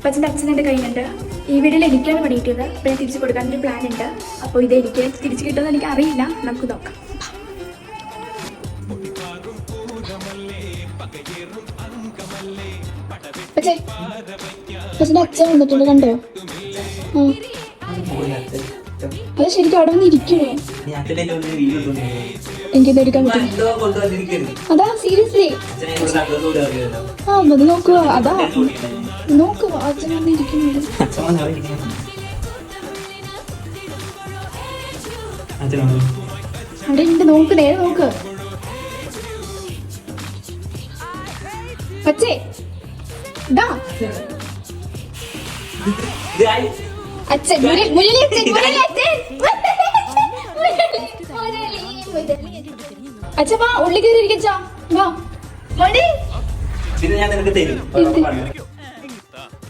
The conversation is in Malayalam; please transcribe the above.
അപ്പം അച്ഛന്റെ അച്ഛനെന്റെ കയ്യിലുണ്ട് ഈ വീഡിയോയിൽ എനിക്കാണ് പണി കിട്ടിയത് അപ്പോൾ ഞാൻ തിരിച്ചു കൊടുക്കാനൊരു പ്ലാൻ ഉണ്ട്. അപ്പോൾ ഇത് എനിക്ക് തിരിച്ചു കിട്ടുമെന്ന് എനിക്ക് അറിയില്ല. നമുക്ക് നോക്കാം. അച്ഛൻ വന്നിട്ടുണ്ട് കണ്ടോ? അത് ശരിക്കും അവിടെ വന്ന് ഇരിക്കണേ പറ്റും. കൊണ്ടുവന്നിരിക്കുന്നു അതാ സീരിയസ്ലി ആ അത് നോക്കുക അതാ. നോക്കുക അച്ഛൻ വന്ന് ഇരിക്കുന്നുണ്ട് അച്ഛൻ വന്ന് അവിടെ ഉണ്ട് നോക്ക് നേരെ നോക്ക്. പച്ചേ ഇത്. അച്ഛൻ മുരളി മുരളി അച്ഛൻ മുരളി അച്ഛൻ. മുരളി, മുരളി, അച്ഛൻ വാ ഉള്ളി കയറി ഇരിക്കച്ചാ വാ. മണി പിന്നെ ഞാൻ നിനക്ക് തരും.